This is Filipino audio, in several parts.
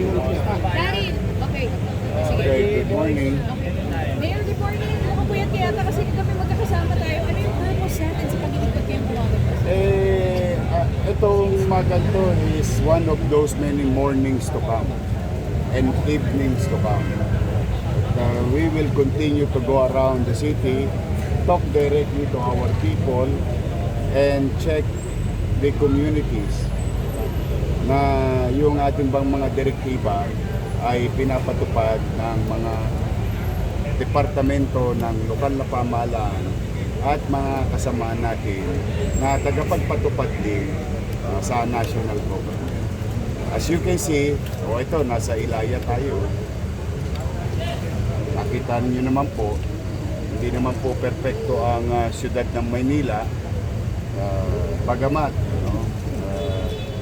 Daryl, okay. Sige. Okay, good morning. Mayor, good morning. Kaya kasi kami magkakasama tayo. Ano yung purpose natin sa kayong bumagat? Eh, ah, itong maganto is one of those many mornings to come and evenings to come. Uh, we will continue to go around the city, talk directly to our people, and check the communities na yung ating bang mga direktiba ay pinapatupad ng mga departamento ng lokal na pamahalaan at mga kasamaan natin na tagapagpatupad din uh, sa national government. As you can see, o ito, nasa Ilaya tayo. Nakita niyo naman po, hindi naman po perpekto ang uh, siyudad ng Maynila. Uh, bagamat,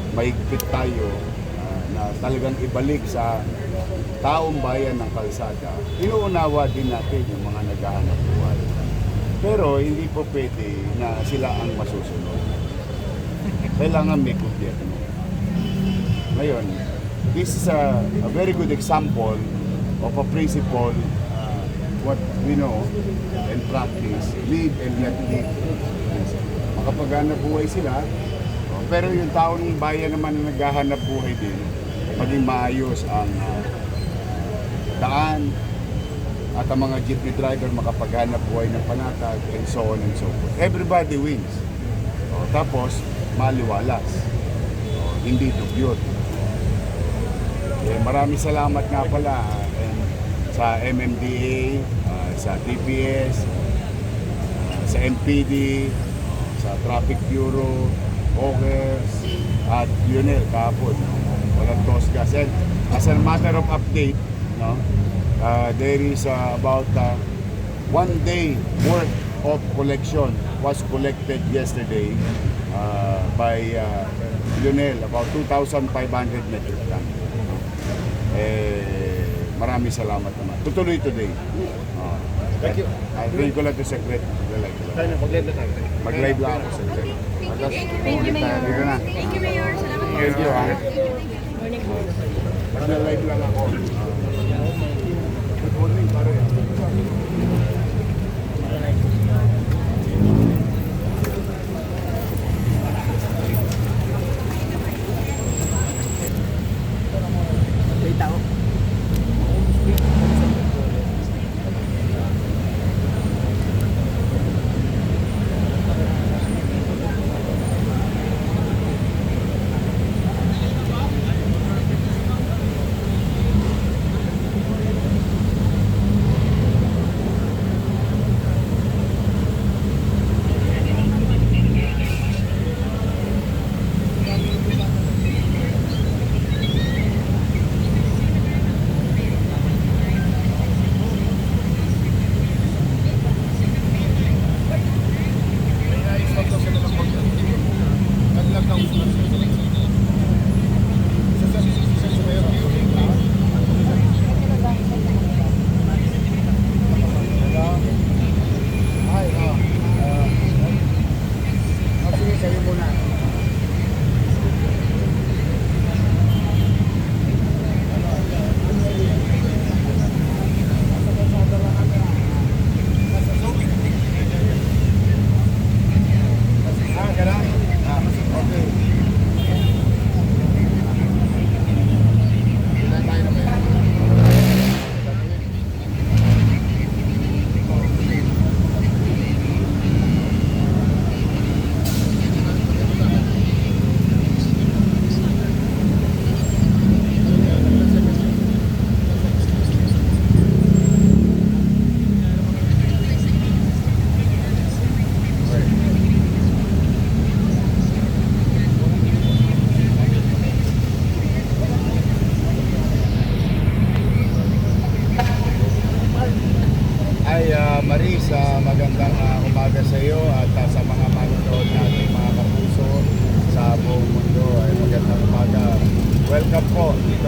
no, mahigpit tayo uh, na talagang ibalik sa taong bayan ng kalsada. Inuunawa din natin yung mga naghahanap buhay. Pero hindi po pwede na sila ang masusunod. Kailangan may gobyerno. Ngayon, this is a, a very good example of a principle uh, what we know and practice, live and let live. Makapaghanap buhay sila, pero yung taong bayan naman na naghahanap buhay din, maging maayos ang uh, daan, at ang mga jeepney driver makapaghanap buhay ng panatag and so on and so forth. Everybody wins. O, tapos, maliwalas. O, hindi dugyot. Eh, maraming salamat nga pala and sa MMDA, ah, sa TPS, ah, sa MPD, sa Traffic Bureau, OCERS, at UNEL kahapon. Walang tosgas. And as a matter of update, no, uh, there is uh, about uh, one day worth of collection was collected yesterday uh, by uh, Lionel, about 2,500 metric ton. Eh, maraming salamat naman. Tutuloy today. Uh, Thank you. I think ko lang to secret. Mag-live lang ako secret. Thank you, thank you, Mayor. Dito na. Thank you, Mayor. Salamat po. Thank you, ha. Morning po. Mag-live lang ako. Good morning, pare.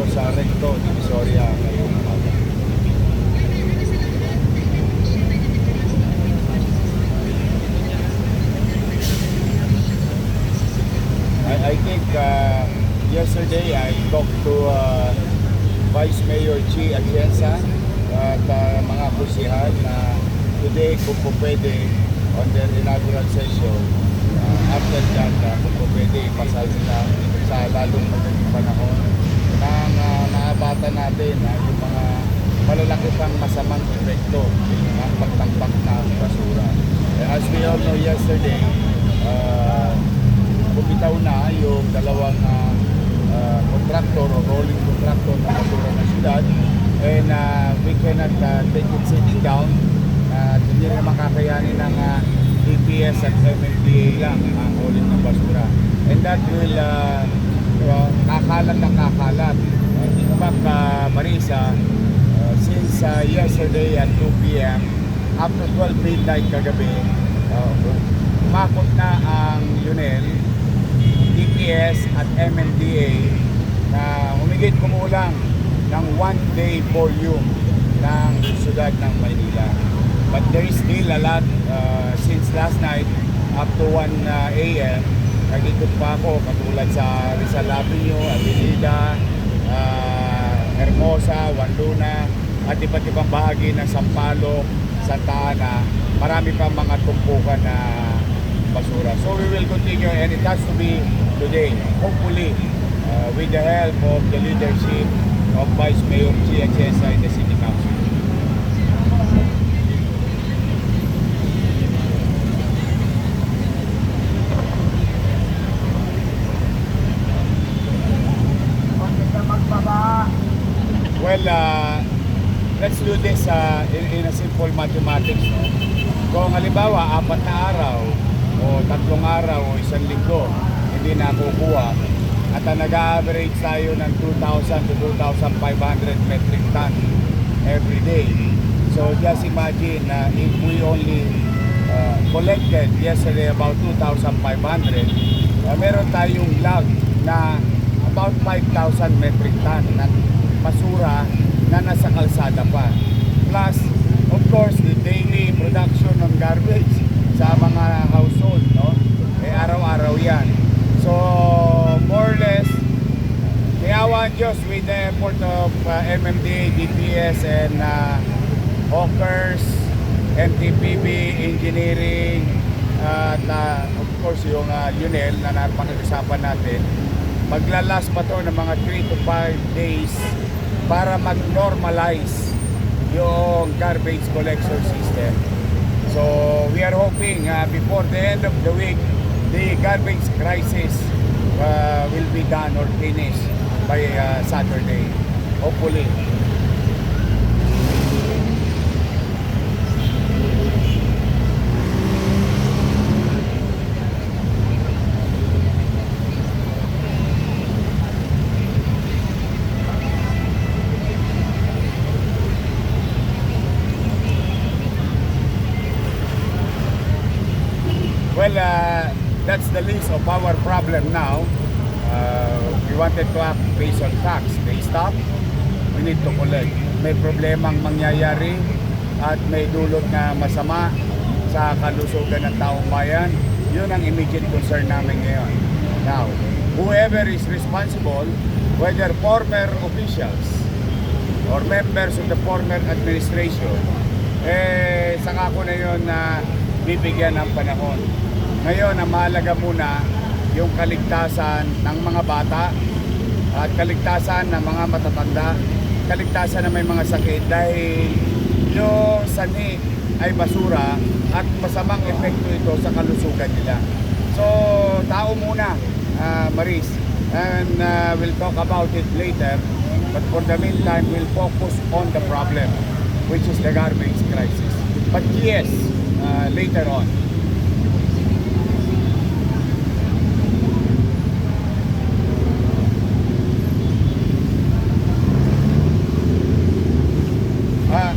Dito sa Recto, Divisoria ngayong umaga. I, I think uh, yesterday I talked to uh, Vice Mayor Chi Atienza at uh, mga kusihan na today kung po pwede on their inaugural session uh, after that uh, kung po pwede ipasal nila sa lalong magandang panahon nang uh, maabatan natin uh, yung mga malalaki pang masamang epekto ng pagtampak ng basura. Eh, As we all know yesterday, uh, bumitaw na yung dalawang uh, uh, contractor o rolling contractor ng basura ng syudad. And uh, we cannot uh, take it sitting down. At hindi na makakayanin ng uh, DPS at MMDA lang ang rolling ng basura. And that will uh, uh, kakalat na kakalat uh, in fact uh, Marisa uh, since uh, yesterday at 2 p.m. up to 12 midnight kagabi uh, umakot na ang Lunel DPS at MMDA na humigit kumulang ng one day volume ng syudad ng Maynila. But there is still a lot uh, since last night up to 1 uh, a.m. Nag-ikot pa ako katulad sa Rizal Avenue, Avenida, uh, Hermosa, Wanduna, at iba't ibang bahagi ng Sampaloc, Santa Ana. Marami pa mga tumpukan na basura. So we will continue and it has to be today. Hopefully, uh, with the help of the leadership of Vice Mayor Chesa in the City Well, uh, let's do this uh, in, in a simple mathematics. No? Kung halimbawa, apat na araw o tatlong araw o isang linggo, hindi nakukuha at ang nag-average tayo ng 2,000 to 2,500 metric ton every day. So just imagine na if we only uh, collected yesterday about 2,500, uh, meron tayong lag na about 5,000 metric ton ng basura na nasa kalsada pa. Plus, of course, the daily production ng garbage sa mga household, no? Eh, araw-araw yan. So, more or less, Kayawa ang Diyos with the effort of uh, MMDA, DPS, and uh, Hawkers, MTPB, Engineering, at uh, of course yung uh, UNEL na napag-usapan natin, maglalas pa to ng mga 3 to 5 days para mag-normalize yung garbage collection system. So we are hoping uh, before the end of the week, the garbage crisis uh, will be done or finished by uh, Saturday. Hopefully. Well, uh, that's the list of our problem now. Uh, we wanted to act based on facts. They stop, we need to collect. May problemang mangyayari at may dulot na masama sa kalusugan ng taong bayan. Yun ang immediate concern namin ngayon. Now, whoever is responsible, whether former officials or members of the former administration, eh, saka ko na yun na bibigyan ng panahon. Ngayon, ang mahalaga muna yung kaligtasan ng mga bata at kaligtasan ng mga matatanda, kaligtasan ng may mga sakit dahil yung sani ay basura at masamang epekto ito sa kalusugan nila. So, tao muna, ah, Maris, and uh, we'll talk about it later. But for the meantime, we'll focus on the problem, which is the garbage crisis. But yes, uh, later on. Ah,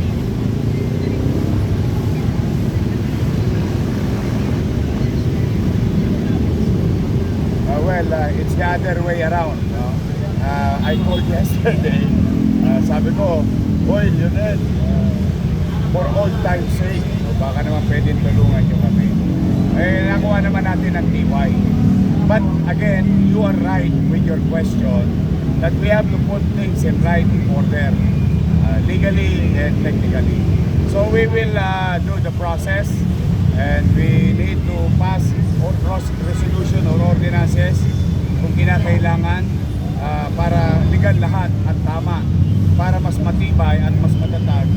Uh, well, uh, it's the other way around. No? Uh, I called yesterday, uh, sabi ko, Boy, Lionel, uh, for old time's sake, baka naman pwedeng tulungan nyo kami. Eh, nakuha naman natin ang TY. But again, you are right with your question that we have to put things in right order, uh, legally and technically. So we will uh, do the process and we need to pass or resolution or ordinances kung kinakailangan uh, para legal lahat at tama para mas matibay at mas matatag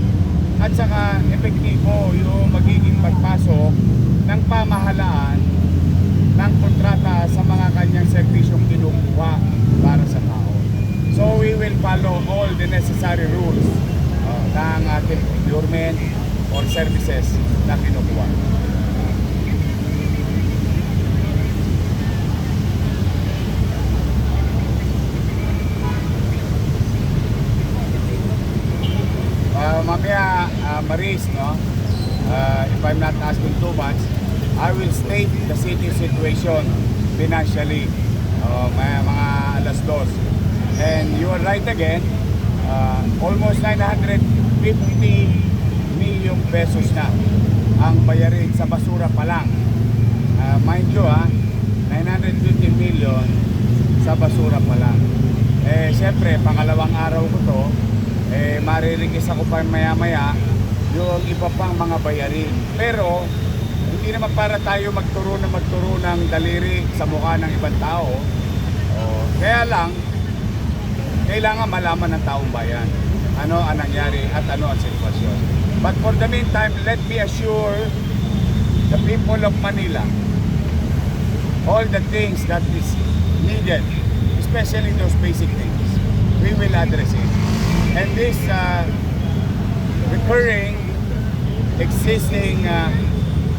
at saka epektibo yung magiging pagpasok ng pamahalaan ng kontrata sa mga kanyang serbisyong kinukuha para sa tao. So we will follow all the necessary rules uh, ng ating procurement or services na kinukuha. Uh, mamaya, uh, Maris, no? Uh, if I'm not asking too much, I will state the city situation financially. Uh, may mga alas dos. And you are right again, uh, almost 950 million pesos na ang bayarin sa basura pa lang. Uh, mind you ha, 950 million sa basura pa lang. Eh, siyempre, pangalawang araw ko to, eh, maririgis ako pa maya-maya yung iba pang mga bayarin. Pero, hindi naman para tayo magturo na magturo ng daliri sa mukha ng ibang tao. Oh, kaya lang, kailangan malaman ng taong bayan ano ang nangyari at ano ang sitwasyon. But for the meantime, let me assure the people of Manila all the things that is needed, especially those basic things, we will address it. And this uh, recurring, existing uh,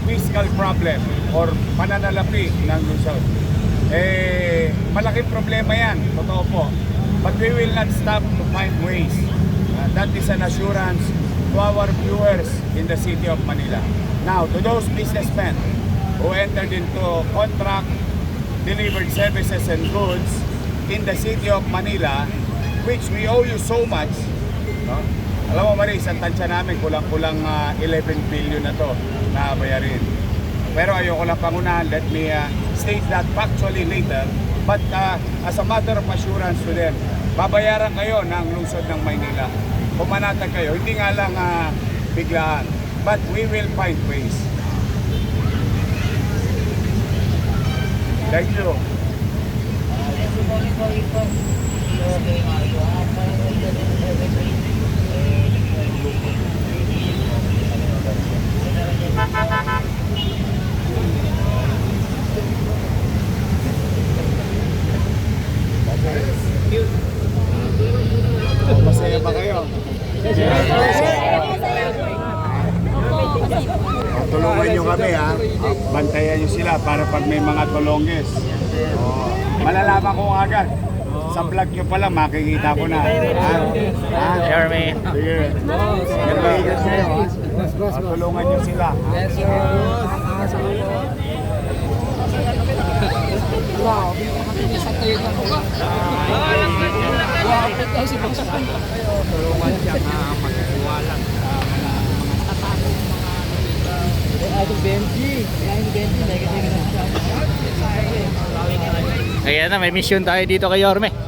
fiscal problem or pananalapi ng Luzon, eh, malaking problema yan, totoo po. But we will not stop to find ways. Uh, that is an assurance to our viewers in the city of Manila. Now, to those businessmen who entered into contract, delivered services and goods in the city of Manila, which we owe you so much. No? Alam mo, Maris, ang tansya namin, kulang-kulang ah, 11 billion na to na bayarin. Pero ayoko lang pangunahan, let me uh, state that factually later. But uh, as a matter of assurance to them, babayaran kayo ng lungsod ng Maynila. Pumanatag kayo, hindi nga lang uh, biglaan. But we will find ways. Thank you. Masaya ba kayo? O, tulungan nyo kami ha. Bantayan nyo sila para pag may mga tulongges. O, malalaman ko agad. Sa vlog nyo pala makikita ko na. Ha? Ha? Jeremy. Sige. Pero ingat kayo ha. O, tulungan nyo sila. Kaya na, may mission tayo dito kay Yorme.